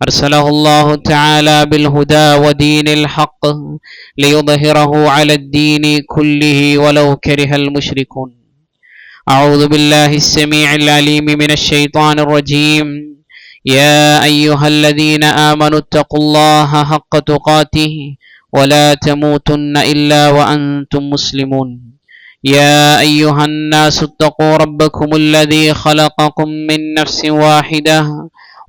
أرسله الله تعالى بالهدى ودين الحق ليظهره على الدين كله ولو كره المشركون. أعوذ بالله السميع العليم من الشيطان الرجيم. يا أيها الذين آمنوا اتقوا الله حق تقاته ولا تموتن إلا وأنتم مسلمون. يا أيها الناس اتقوا ربكم الذي خلقكم من نفس واحدة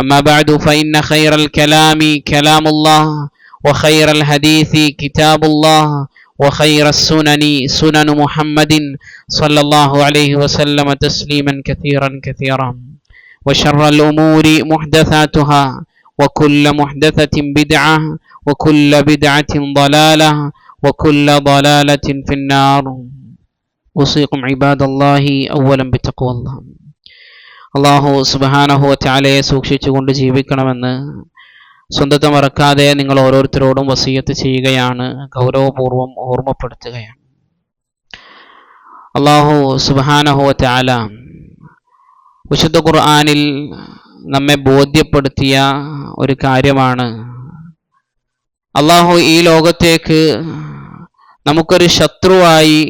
أما بعد فإن خير الكلام كلام الله وخير الحديث كتاب الله وخير السنن سنن محمد صلى الله عليه وسلم تسليما كثيرا كثيرا. وشر الأمور محدثاتها وكل محدثة بدعة وكل بدعة ضلالة وكل ضلالة في النار. أوصيكم عباد الله أولا بتقوى الله. അള്ളാഹു സുബാനഹു ചാലയെ സൂക്ഷിച്ചുകൊണ്ട് ജീവിക്കണമെന്ന് സ്വന്തത്തെ മറക്കാതെ നിങ്ങൾ ഓരോരുത്തരോടും വസീയത്ത് ചെയ്യുകയാണ് ഗൗരവപൂർവം ഓർമ്മപ്പെടുത്തുകയാണ്. അള്ളാഹു സുബാനഹു ചാല വിശുദ്ധ ഖുർആാനിൽ നമ്മെ ബോധ്യപ്പെടുത്തിയ ഒരു കാര്യമാണ്. അള്ളാഹു ഈ ലോകത്തേക്ക് നമുക്കൊരു ശത്രുവായി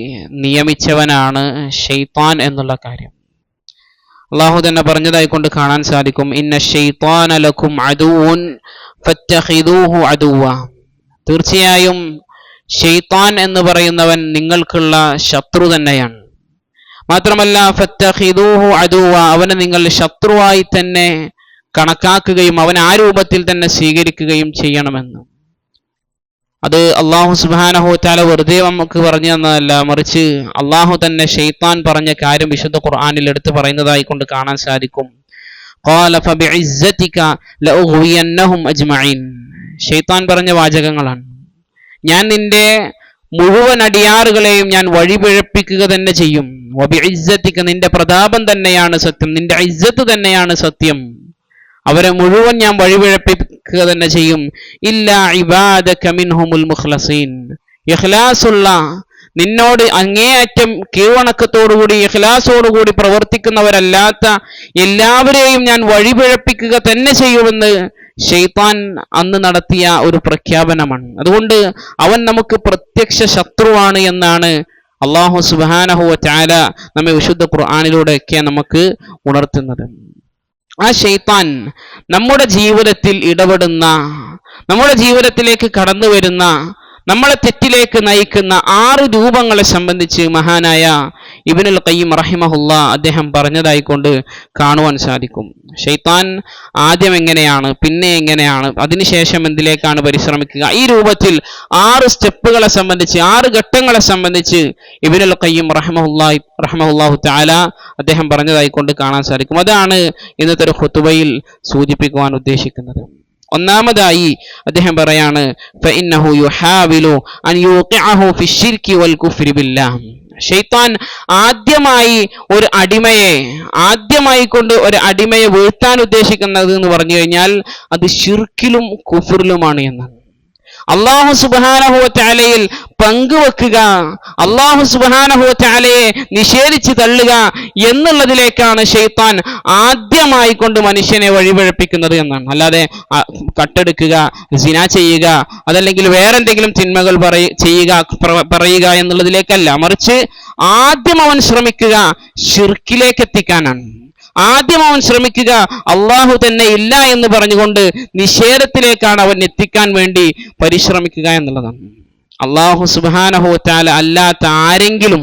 നിയമിച്ചവനാണ് ഷെയ്ത്താൻ എന്നുള്ള കാര്യം. അള്ളാഹു തന്നെ പറഞ്ഞതായി കൊണ്ട് കാണാൻ സാധിക്കും. ഇന്ന ഷെയ്ത്താനലക്കും തീർച്ചയായും ഷെയ്ത്താൻ എന്ന് പറയുന്നവൻ നിങ്ങൾക്കുള്ള ശത്രു തന്നെയാണ്. മാത്രമല്ല ഫറ്റഹിദൂഹു അതുവ അവനെ നിങ്ങൾ ശത്രുവായി തന്നെ കണക്കാക്കുകയും അവൻ ആ രൂപത്തിൽ തന്നെ സ്വീകരിക്കുകയും ചെയ്യണമെന്ന്. അത് അള്ളാഹു സുബാനഹു താല വെറുതെ നമുക്ക് പറഞ്ഞു തന്നതല്ല മറിച്ച് അള്ളാഹു തന്നെ ഷെയ്ത്താൻ പറഞ്ഞ കാര്യം വിശുദ്ധ ഖുർആാനിൽ എടുത്ത് പറയുന്നതായി കൊണ്ട് കാണാൻ സാധിക്കും. ഷെയ്ത്താൻ പറഞ്ഞ വാചകങ്ങളാണ്. ഞാൻ നിന്റെ മുഴുവൻ അടിയാറുകളെയും ഞാൻ വഴിപിഴപ്പിക്കുക തന്നെ ചെയ്യും. നിന്റെ പ്രതാപം തന്നെയാണ് സത്യം നിന്റെ ഇസ്സത്ത് തന്നെയാണ് സത്യം. അവരെ മുഴുവൻ ഞാൻ വഴിപിഴപ്പിക്കുക തന്നെ ചെയ്യും. ഇല്ല കമിൻഹുമുൽ മുഖ്ലസീൻ. ഇഖ്ലാസുള്ള നിന്നോട് അങ്ങേയറ്റം കീഴ്വണക്കത്തോടുകൂടി ഇഖ്ലാസോടുകൂടി പ്രവർത്തിക്കുന്നവരല്ലാത്ത എല്ലാവരെയും ഞാൻ വഴിപിഴപ്പിക്കുക തന്നെ ചെയ്യുമെന്ന് ഷെയ്ത്താൻ അന്ന് നടത്തിയ ഒരു പ്രഖ്യാപനമാണ്. അതുകൊണ്ട് അവൻ നമുക്ക് പ്രത്യക്ഷ ശത്രുവാണ് എന്നാണ് അള്ളാഹു സുബാനഹുവ ചാല നമ്മെ വിശുദ്ധ ഖുർആാനിലൂടെയൊക്കെ നമുക്ക് ഉണർത്തുന്നത്. ആ ഷെയ്ത്താൻ നമ്മുടെ ജീവിതത്തിൽ ഇടപെടുന്ന നമ്മുടെ ജീവിതത്തിലേക്ക് കടന്നു വരുന്ന നമ്മളെ തെറ്റിലേക്ക് നയിക്കുന്ന ആറ് രൂപങ്ങളെ സംബന്ധിച്ച് മഹാനായ ഇബിനുൽ കയ്യം റഹിമഹുല്ല അദ്ദേഹം പറഞ്ഞതായിക്കൊണ്ട് കാണുവാൻ സാധിക്കും. ഷെയ്ത്താൻ ആദ്യം എങ്ങനെയാണ് പിന്നെ എങ്ങനെയാണ് അതിനുശേഷം എന്തിലേക്കാണ് പരിശ്രമിക്കുക? ഈ രൂപത്തിൽ ആറ് സ്റ്റെപ്പുകളെ സംബന്ധിച്ച് ആറ് ഘട്ടങ്ങളെ സംബന്ധിച്ച് ഇബിനുൽ കയ്യം റഹ്മഹുല്ലാ റഹ്മഹുല്ലാഹു താല അദ്ദേഹം പറഞ്ഞതായിക്കൊണ്ട് കാണാൻ സാധിക്കും. അതാണ് ഇന്നത്തെ ഒരു ഹുത്തുബയിൽ സൂചിപ്പിക്കുവാൻ ഉദ്ദേശിക്കുന്നത്. ഒന്നാമതായി അദ്ദേഹം പറയാണ് ഷെയ്ത്താൻ ആദ്യമായി ഒരു അടിമയെ ആദ്യമായി കൊണ്ട് ഒരു അടിമയെ വീഴ്ത്താൻ ഉദ്ദേശിക്കുന്നത് എന്ന് പറഞ്ഞു കഴിഞ്ഞാൽ അത് ഷിർക്കിലും കുഫറിലുമാണ് എന്നാണ്. അള്ളാഹു സുബാനഹുവലയിൽ പങ്കുവെക്കുക. അള്ളാഹു സുബാനഹുറ്റാലയെ നിഷേധിച്ച് തള്ളുക എന്നുള്ളതിലേക്കാണ് ഷെയ്ത്താൻ ആദ്യമായി കൊണ്ട് മനുഷ്യനെ വഴിപഴപ്പിക്കുന്നത് എന്നാണ്. അല്ലാതെ കട്ടെടുക്കുക സിന ചെയ്യുക അതല്ലെങ്കിൽ വേറെന്തെങ്കിലും തിന്മകൾ പറയ ചെയ്യുക പറയുക എന്നുള്ളതിലേക്കല്ല. മറിച്ച് ആദ്യം അവൻ ശ്രമിക്കുക ഷിർക്കിലേക്ക് എത്തിക്കാനാണ് ആദ്യം അവൻ ശ്രമിക്കുക അള്ളാഹു തന്നെ ഇല്ല എന്ന് പറഞ്ഞുകൊണ്ട് നിഷേധത്തിലേക്കാണ് അവൻ എത്തിക്കാൻ വേണ്ടി പരിശ്രമിക്കുക എന്നുള്ളതാണ്. അള്ളാഹു സുബാനഹോറ്റാല അല്ലാത്ത ആരെങ്കിലും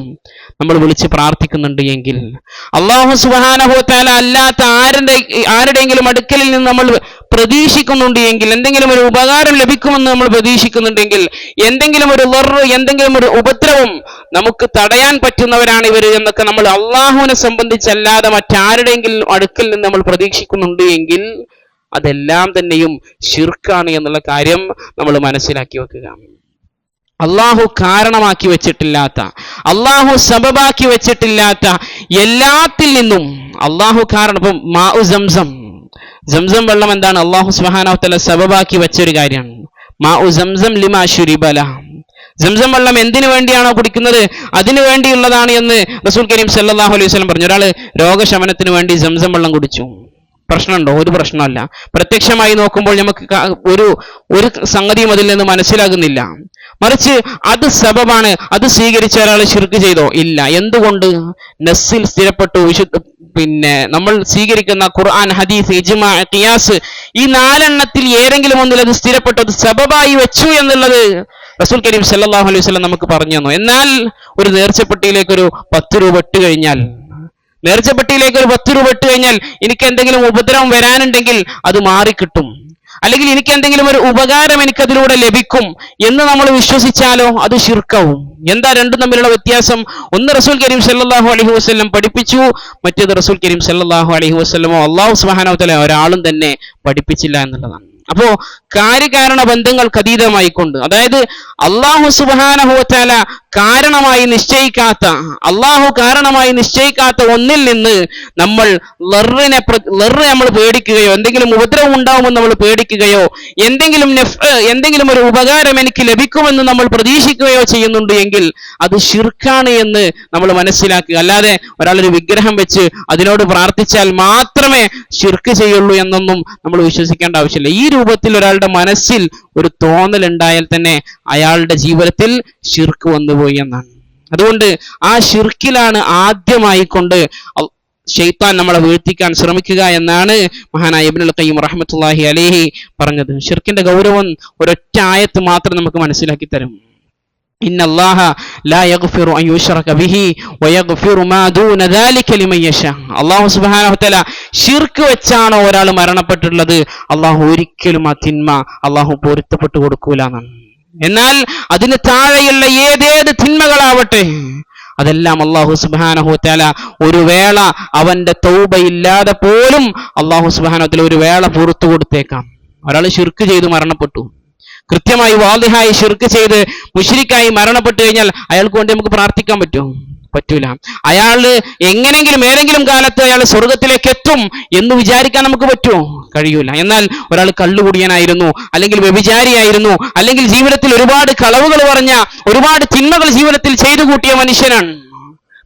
നമ്മൾ വിളിച്ച് പ്രാർത്ഥിക്കുന്നുണ്ട് എങ്കിൽ അള്ളാഹു സുബാനഹോറ്റാല അല്ലാത്ത ആരുടെ ആരുടെയെങ്കിലും അടുക്കലിൽ നിന്ന് നമ്മൾ പ്രതീക്ഷിക്കുന്നുണ്ട് എങ്കിൽ എന്തെങ്കിലും ഒരു ഉപകാരം ലഭിക്കുമെന്ന് നമ്മൾ പ്രതീക്ഷിക്കുന്നുണ്ടെങ്കിൽ എന്തെങ്കിലും ഒരു വെറു എന്തെങ്കിലും ഒരു ഉപദ്രവം നമുക്ക് തടയാൻ പറ്റുന്നവരാണ് ഇവർ എന്നൊക്കെ നമ്മൾ അള്ളാഹുവിനെ സംബന്ധിച്ചല്ലാതെ മറ്റാരുടെയെങ്കിലും അടുക്കൽ നിന്ന് നമ്മൾ പ്രതീക്ഷിക്കുന്നുണ്ട് എങ്കിൽ അതെല്ലാം തന്നെയും ഷിർക്കാണ് എന്നുള്ള കാര്യം നമ്മൾ മനസ്സിലാക്കി വെക്കുക. അള്ളാഹു കാരണമാക്കി വെച്ചിട്ടില്ലാത്ത അള്ളാഹു സബബാക്കി വെച്ചിട്ടില്ലാത്ത എല്ലാത്തിൽ നിന്നും അള്ളാഹു കാരണം ഇപ്പം മാഉ സംസം സംസം വെള്ളം എന്താണ്? അള്ളാഹു സുബാനവത്തല സബബാക്കി വെച്ചൊരു കാര്യമാണ്. മാഉ സംസം ലിമാ ഷുരിബല സംസം വെള്ളം എന്തിനു വേണ്ടിയാണോ കുടിക്കുന്നത്? അതിനു വേണ്ടിയുള്ളതാണ് എന്ന് റസൂൽ കരീം സല്ലാഹു അലൈഹി വസ്ലം പറഞ്ഞു. ഒരാൾ രോഗശമനത്തിന് വേണ്ടി സംസം വെള്ളം കുടിച്ചു. പ്രശ്നമുണ്ടോ? ഒരു പ്രശ്നമല്ല. പ്രത്യക്ഷമായി നോക്കുമ്പോൾ നമുക്ക് ഒരു ഒരു സംഗതിയും അതിൽ നിന്ന് മനസ്സിലാകുന്നില്ല. മറിച്ച് അത് സബബാണ്. അത് സ്വീകരിച്ച ഒരാൾ ശിർക്ക് ചെയ്തോ? ഇല്ല. എന്തുകൊണ്ട്? നസ്സിൽ സ്ഥിരപ്പെട്ടു. വിശുദ്ധ പിന്നെ നമ്മൾ സ്വീകരിക്കുന്ന ഖുർആൻ ഹദീസ് ഇജ്മാ ഖിയാസ് ഈ നാലെണ്ണത്തിൽ ഏതെങ്കിലും ഒന്നിൽ അത് സ്ഥിരപ്പെട്ടു. അത് സബബായി വെച്ചു എന്നുള്ളത് റസൂൽ കരീം സല്ലാഹു അലൈഹി വസല്ലം നമുക്ക് പറഞ്ഞു തന്നു. എന്നാൽ ഒരു നേർച്ചപ്പെട്ടിയിലേക്ക് ഒരു പത്ത് രൂപ ഇട്ട് കഴിഞ്ഞാൽ നേർച്ചപ്പെട്ടിയിലേക്ക് ഒരു പത്ത് രൂപ ഇട്ട് കഴിഞ്ഞാൽ എനിക്ക് എന്തെങ്കിലും ഉപദ്രവം വരാനുണ്ടെങ്കിൽ അത് മാറിക്കിട്ടും. അല്ലെങ്കിൽ എനിക്ക് എന്തെങ്കിലും ഒരു ഉപകാരം എനിക്ക് അതിലൂടെ ലഭിക്കും എന്ന് നമ്മൾ വിശ്വസിച്ചാലോ അത് ശിർക്കവും. എന്താ രണ്ടും തമ്മിലുള്ള വ്യത്യാസം? ഒന്ന് റസൂൽ കരീം സല്ലാഹു അലഹി വസല്ലം പഠിപ്പിച്ചു മറ്റേത് റസൂൽ കരീം സല്ലാഹു അലഹി വസ്ല്ലമോ അള്ളാഹു സുബാനോ തല ഒരാളും തന്നെ പഠിപ്പിച്ചില്ല എന്നുള്ളതാണ്. അപ്പോ കാര്യകാരണ ബന്ധങ്ങൾക്ക് അതീതമായിക്കൊണ്ട്. അതായത് അള്ളാഹു സുബ്ഹാനഹു വതആല കാരണമായി നിശ്ചയിക്കാത്ത അള്ളാഹു കാരണമായി നിശ്ചയിക്കാത്ത ഒന്നിൽ നിന്ന് നമ്മൾ ലറിനെ ലറ് നമ്മൾ പേടിക്കുകയോ എന്തെങ്കിലും ഉപദ്രവം ഉണ്ടാവുമെന്ന് നമ്മൾ പേടിക്കുകയോ എന്തെങ്കിലും എന്തെങ്കിലും ഒരു ഉപകാരം എനിക്ക് ലഭിക്കുമെന്ന് നമ്മൾ പ്രതീക്ഷിക്കുകയോ ചെയ്യുന്നുണ്ട് എങ്കിൽ അത് ശിർക്കാണ് എന്ന് നമ്മൾ മനസ്സിലാക്കുക. അല്ലാതെ ഒരാളൊരു വിഗ്രഹം വെച്ച് അതിനോട് പ്രാർത്ഥിച്ചാൽ മാത്രമേ ശിർക്ക് ചെയ്യുള്ളൂ എന്നൊന്നും നമ്മൾ വിശ്വസിക്കേണ്ട ആവശ്യമില്ല. ഈ രൂപത്തിൽ ഒരാളുടെ മനസ്സിൽ ഒരു തോന്നൽ ഉണ്ടായാൽ തന്നെ അയാളുടെ ജീവിതത്തിൽ ഷിർക്ക് വന്നുപോയി എന്നാണ്. അതുകൊണ്ട് ആ ഷിർക്കിലാണ് ആദ്യമായി കൊണ്ട് ഷെയ്ത്താൻ നമ്മളെ വീഴ്ത്തിക്കാൻ ശ്രമിക്കുക എന്നാണ് മഹാനായ ഇബ്നുൽ ഖയ്യിം റഹ്മത്തുള്ളാഹി അലൈഹി പറഞ്ഞത്. ഷിർക്കിന്റെ ഗൗരവം ഒരൊറ്റ ആയത്ത് മാത്രം നമുക്ക് മനസ്സിലാക്കി തരും. ഇന്ന الله لا يغفر ان يشرك به ويغفر ما دون ذلك لمن يشاء. الله سبحانه وتعالى ഷിർക്ക് വെച്ചാണ് ഒരാൾ മരണപ്പെട്ടിട്ടുള്ളത്. അല്ലാഹു ഒരിക്കലും ആ തിന്മ അല്ലാഹു പൊരുത്തപ്പെട്ടു കൊടുക്കൂല എന്നാണ്. എന്നാൽ അതിന് താഴെയുള്ള ഏതേത് തിന്മകളാവട്ടെ അതെല്ലാം അള്ളാഹു സുബാനഹുത്താല ഒരു വേള അവന്റെ തൗബയില്ലാതെ പോലും അള്ളാഹു സുബാനത്തിൽ ഒരു വേള പുറത്തു കൊടുത്തേക്കാം. ഒരാൾ ശിർക്ക് ചെയ്ത് മരണപ്പെട്ടു. കൃത്യമായി വാദിഹായി ഷിർക്ക് ചെയ്ത് മുഷിരിക്കായി മരണപ്പെട്ടു കഴിഞ്ഞാൽ അയാൾക്ക് വേണ്ടി നമുക്ക് പ്രാർത്ഥിക്കാൻ പറ്റുമോ പറ്റൂല. അയാൾ എങ്ങനെങ്കിലും ഏതെങ്കിലും കാലത്ത് അയാൾ സ്വർഗത്തിലേക്ക് എത്തും എന്ന് വിചാരിക്കാൻ നമുക്ക് പറ്റുമോ കഴിയൂല. എന്നാൽ ഒരാൾ കള്ളുകുടിയനായിരുന്നു അല്ലെങ്കിൽ വ്യഭിചാരിയായിരുന്നു അല്ലെങ്കിൽ ജീവിതത്തിൽ ഒരുപാട് കളവുകൾ പറഞ്ഞ ഒരുപാട് തിന്മകൾ ജീവിതത്തിൽ ചെയ്തു കൂട്ടിയ മനുഷ്യനാണ്.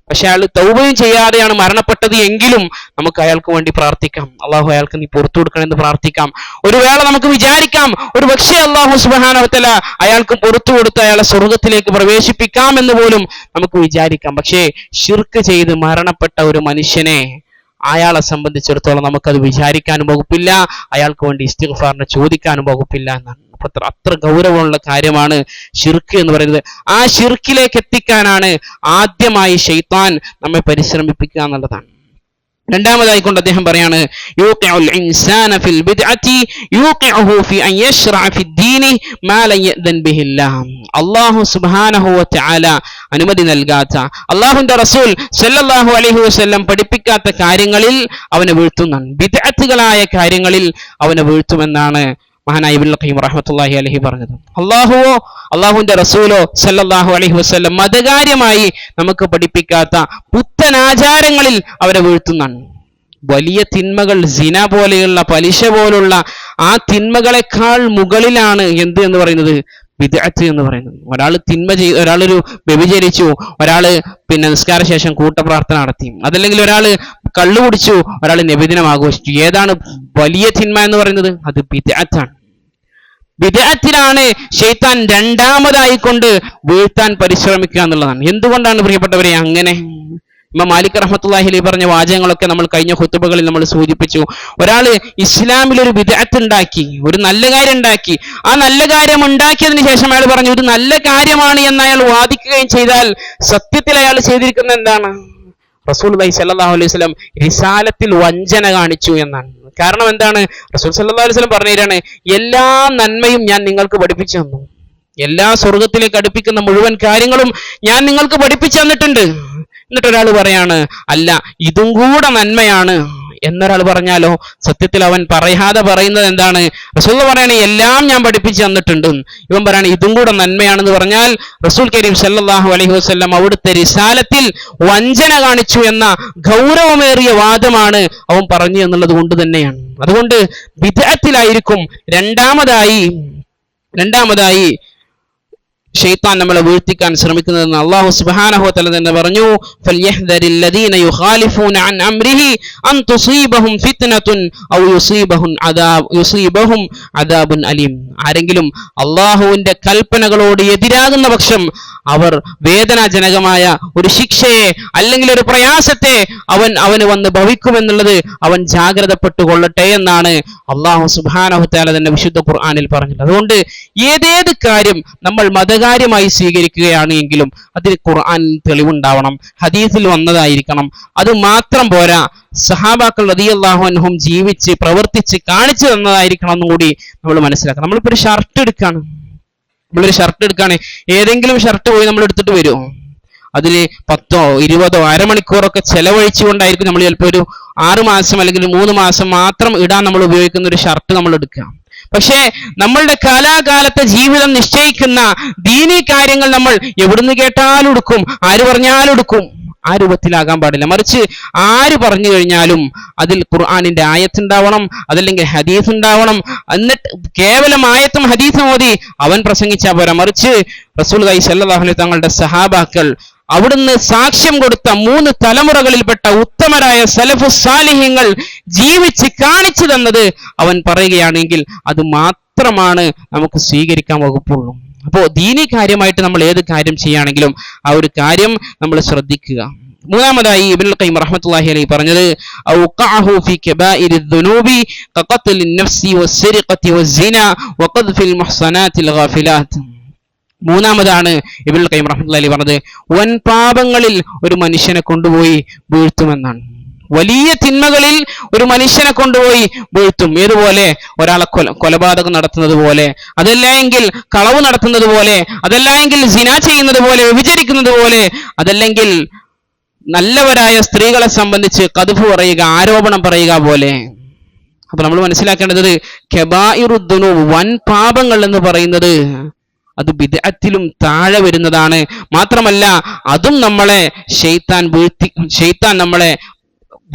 പക്ഷെ അയാൾ തൗബയും ചെയ്യാതെയാണ് മരണപ്പെട്ടത് എങ്കിലും നമുക്ക് അയാൾക്ക് വേണ്ടി പ്രാർത്ഥിക്കാം. അള്ളാഹു അയാൾക്ക് നീ പുറത്തു കൊടുക്കണമെന്ന് പ്രാർത്ഥിക്കാം. ഒരു വേള നമുക്ക് വിചാരിക്കാം. ഒരു പക്ഷേ അള്ളാഹു സുബാനവത്തല അയാൾക്ക് പുറത്തു കൊടുത്ത് അയാളെ സ്വർഗത്തിലേക്ക് പ്രവേശിപ്പിക്കാം എന്ന് പോലും നമുക്ക് വിചാരിക്കാം. പക്ഷേ ഷിർക്ക് ചെയ്ത് മരണപ്പെട്ട ഒരു മനുഷ്യനെ അയാളെ സംബന്ധിച്ചിടത്തോളം നമുക്കത് വിചാരിക്കാനും വകുപ്പില്ല. അയാൾക്ക് വേണ്ടി ഇസ്തിഗ്ഫാറിനെ ചോദിക്കാനും വകുപ്പില്ല എന്നാണ്. അപ്പൊ അത്ര ഗൗരവമുള്ള കാര്യമാണ് ഷിർക്ക് എന്ന് പറയുന്നത്. ആ ഷിർക്കിലേക്ക് എത്തിക്കാനാണ് ആദ്യമായി ഷെയ്ത്താൻ നമ്മെ പരിശ്രമിപ്പിക്കുക എന്നുള്ളതാണ്. രണ്ടാമതായി കൊണ്ട് അദ്ദേഹം പറയാണ് അള്ളാഹു തആല അനുമതി നൽകാത്ത അള്ളാഹുന്റെ റസൂൽ സല്ലല്ലാഹു അലൈഹി വസല്ലം പഠിപ്പിക്കാത്ത കാര്യങ്ങളിൽ അവനെ വീഴ്ത്തുന്നതാണ്. ബിദ്അത്തുകളായ കാര്യങ്ങളിൽ അവനെ വീഴ്ത്തുമെന്നാണ് മഹാനായ ഇബുൽ ഖയ്യിം റഹ്മത്തുള്ളാഹി അലൈഹി പറഞ്ഞത്. അള്ളാഹുവോ അള്ളാഹുവിന്റെ റസൂലോ സല്ലല്ലാഹു അലൈഹി വസല്ലം മതകാര്യമായി നമുക്ക് പഠിപ്പിക്കാത്ത പുത്തൻ ആചാരങ്ങളിൽ അവരെ വീഴ്ത്തുന്നതാണ്. വലിയ തിന്മകൾ സിന പോലെയുള്ള പലിശ പോലുള്ള ആ തിന്മകളെക്കാൾ മുകളിലാണ് എന്ത് എന്ന് പറയുന്നത്? ബിദ്അത്ത് എന്ന് പറയുന്നത്. ഒരാൾ തിന്മ ചെയ് ഒരാളൊരു വ്യഭിചരിച്ചു ഒരാൾ പിന്നെ നിസ്കാര ശേഷം കൂട്ടപ്രാർത്ഥന നടത്തി. അതല്ലെങ്കിൽ ഒരാൾ കള്ളു കുടിച്ചു ഒരാൾ നബിദിനം ആഘോഷിച്ചു. ഏതാണ് വലിയ തിന്മ എന്ന് പറയുന്നത്? അത് ബിദ്അത്താണ് വിദേഹത്തിലാണ് ഷെയ്ത്താൻ രണ്ടാമതായി കൊണ്ട് വീഴ്ത്താൻ പരിശ്രമിക്കുക എന്നുള്ളതാണ്. എന്തുകൊണ്ടാണ് പ്രിയപ്പെട്ടവരെ അങ്ങനെ? ഇമ്മ മാലിക് റഹ്മത്തുള്ളാഹി അലൈഹി പറഞ്ഞ വാചകങ്ങളൊക്കെ നമ്മൾ കഴിഞ്ഞ ഹുത്തുബകളിൽ നമ്മൾ സൂചിപ്പിച്ചു. ഒരാൾ ഇസ്ലാമിൽ ഒരു വിദഗ്ധ ഉണ്ടാക്കി ഒരു നല്ല കാര്യം ഉണ്ടാക്കി. ആ നല്ല കാര്യം ഉണ്ടാക്കിയതിന് ശേഷം അയാൾ പറഞ്ഞു ഒരു നല്ല കാര്യമാണ് എന്ന് അയാൾ വാദിക്കുകയും ചെയ്താൽ സത്യത്തിൽ അയാൾ ചെയ്തിരിക്കുന്ന എന്താണ്? റസൂൽ സ്വല്ലല്ലാഹു അലൈഹി വസല്ലം റിസാലത്തിൽ വഞ്ചന കാണിച്ചു എന്നാണ്. കാരണം എന്താണ്? റസൂൽ സ്വല്ലല്ലാഹു അലൈഹി വസല്ലം പറഞ്ഞു തരാണ് എല്ലാ നന്മയും ഞാൻ നിങ്ങൾക്ക് പഠിപ്പിച്ചു തന്നു. എല്ലാ സ്വർഗത്തിലേക്ക് അടുപ്പിക്കുന്ന മുഴുവൻ കാര്യങ്ങളും ഞാൻ നിങ്ങൾക്ക് പഠിപ്പിച്ചു തന്നിട്ടുണ്ട്. എന്നിട്ട് ഒരാൾ പറയാണ് അല്ല ഇതും കൂടെ നന്മയാണ്. എന്നൊരാൾ പറഞ്ഞാലോ സത്യത്തിൽ അവൻ പറയാതെ പറയുന്നത് എന്താണ്? റസൂൽ പറയണേ എല്ലാം ഞാൻ പഠിപ്പിച്ചു തന്നിട്ടുണ്ട്. ഇവൻ പറയാണ് ഇതും കൂടെ നന്മയാണെന്ന് പറഞ്ഞാൽ റസൂൽ കരീം സല്ലാഹു അലൈഹി വസല്ലം അവിടുത്തെ റിസാലത്തിൽ വഞ്ചന കാണിച്ചു എന്ന ഗൗരവമേറിയ വാദമാണ് അവൻ പറഞ്ഞു എന്നുള്ളത് കൊണ്ട് തന്നെയാണ്. അതുകൊണ്ട് വിദഗ്ധത്തിലായിരിക്കും രണ്ടാമതായി രണ്ടാമതായി ഷെയ്ത്താൻ നമ്മളെ വീഴ്ത്തിക്കാൻ ശ്രമിക്കുന്നതെന്ന് അള്ളാഹു സുബ്ഹാനഹു തല തന്നെ പറഞ്ഞു അലീം. ആരെങ്കിലും അള്ളാഹുവിന്റെ കൽപ്പനകളോട് എതിരാകുന്ന പക്ഷം അവർ വേദനാജനകമായ ഒരു ശിക്ഷയെ അല്ലെങ്കിൽ ഒരു പ്രയാസത്തെ അവൻ അവന് വന്ന് ഭവിക്കുമെന്നുള്ളത് അവൻ ജാഗ്രതപ്പെട്ടുകൊള്ളട്ടെ എന്നാണ് അള്ളാഹു സുബ്ഹാനഹു വതആല തന്നെ വിശുദ്ധ ഖുർആാനിൽ പറഞ്ഞത് അതുകൊണ്ട് ഏതേത് കാര്യം നമ്മൾ മതകാര്യമായി സ്വീകരിക്കുകയാണ് എങ്കിലും അതിൽ ഖുർആൻ തെളിവുണ്ടാവണം ഹദീസിൽ വന്നതായിരിക്കണം. അത് മാത്രം പോരാ സഹാബാക്കൾ റളിയല്ലാഹു അൻഹും ജീവിച്ച് പ്രവർത്തിച്ച് കാണിച്ചു തന്നതായിരിക്കണം എന്നും കൂടി നമ്മൾ മനസ്സിലാക്കണം. നമ്മളിപ്പോ ഒരു ഷർട്ട് എടുക്കാണ്. നമ്മളൊരു ഷർട്ട് എടുക്കാണ്. ഏതെങ്കിലും ഷർട്ട് പോയി നമ്മൾ എടുത്തിട്ട് വരുമോ അതിൽ പത്തോ ഇരുപതോ അരമണിക്കൂറൊക്കെ ചെലവഴിച്ചുകൊണ്ടായിരിക്കും നമ്മൾ ചിലപ്പോൾ ഒരു ആറ് മാസം അല്ലെങ്കിൽ മൂന്ന് മാസം മാത്രം ഇടാൻ നമ്മൾ ഉപയോഗിക്കുന്ന ഒരു ഷർട്ട് നമ്മൾ എടുക്കുക. പക്ഷേ നമ്മളുടെ കാലാകാലത്തെ ജീവിതം നിശ്ചയിക്കുന്ന ദീനീ കാര്യങ്ങൾ നമ്മൾ എവിടുന്ന് കേട്ടാലും എടുക്കും ആര് പറഞ്ഞാലും എടുക്കും. ആ രൂപത്തിലാകാൻ പാടില്ല. മറിച്ച് ആര് പറഞ്ഞു കഴിഞ്ഞാലും അതിൽ ഖുർആാനിന്റെ ആയത്തുണ്ടാവണം അതല്ലെങ്കിൽ ഹദീസ് ഉണ്ടാവണം. എന്നിട്ട് കേവലം ആയത്തും ഹദീസും ഓതി അവൻ പ്രസംഗിച്ചാൽ പോരാ. മറിച്ച് റസൂൽ തങ്ങളുടെ സഹാബാക്കൾ അവിടുന്ന് സാക്ഷ്യം കൊടുത്ത മൂന്ന് തലമുറകളിൽപ്പെട്ട ഉത്തമരായ സലഫു സാലിഹ്യങ്ങൾ ജീവിച്ച് കാണിച്ചു തന്നത് അവൻ പറയുകയാണെങ്കിൽ അത് മാത്രമാണ് നമുക്ക് സ്വീകരിക്കാൻ വകുപ്പുള്ളൂ. അപ്പോൾ ദീനി കാര്യമായിട്ട് നമ്മൾ ഏത് കാര്യം ചെയ്യുകയാണെങ്കിലും ആ ഒരു കാര്യം നമ്മൾ ശ്രദ്ധിക്കുക. മൂന്നാമതായി ഇബിൻ ഖയ്യിം റഹ്മത്തുള്ളാഹി അലൈഹി പറഞ്ഞത് ഔഖഅഹു ഫി നഫ്സി ഗാഫിലാത്ത് മൂന്നാമതാണ് ഇബുൽ കൈം റഹ്മത്തുള്ളാഹി അലൈഹി പറഞ്ഞത് വൻ പാപങ്ങളിൽ ഒരു മനുഷ്യനെ കൊണ്ടുപോയി വീഴ്ത്തുമെന്നാണ്. വലിയ തിന്മകളിൽ ഒരു മനുഷ്യനെ കൊണ്ടുപോയി വീഴ്ത്തും. ഏതുപോലെ? ഒരാളെ കൊല കൊലപാതകം നടത്തുന്നത് പോലെ അതല്ല എങ്കിൽ കളവ് നടത്തുന്നത് പോലെ അതല്ല എങ്കിൽ സിന ചെയ്യുന്നത് പോലെ വിഭജിക്കുന്നത് പോലെ അതല്ലെങ്കിൽ നല്ലവരായ സ്ത്രീകളെ സംബന്ധിച്ച് കതുഫ് പറയുക ആരോപണം പറയുക പോലെ. അപ്പൊ നമ്മൾ മനസ്സിലാക്കേണ്ടത് കെബായിറുദ്ദുനു വൻ പാപങ്ങൾ എന്ന് പറയുന്നത് അത് വിദഗ്ധത്തിലും താഴെ വരുന്നതാണ്. മാത്രമല്ല അതും നമ്മളെ ഷെയ്ത്താൻ വീഴ്ത്തി ഷെയ്ത്താൻ നമ്മളെ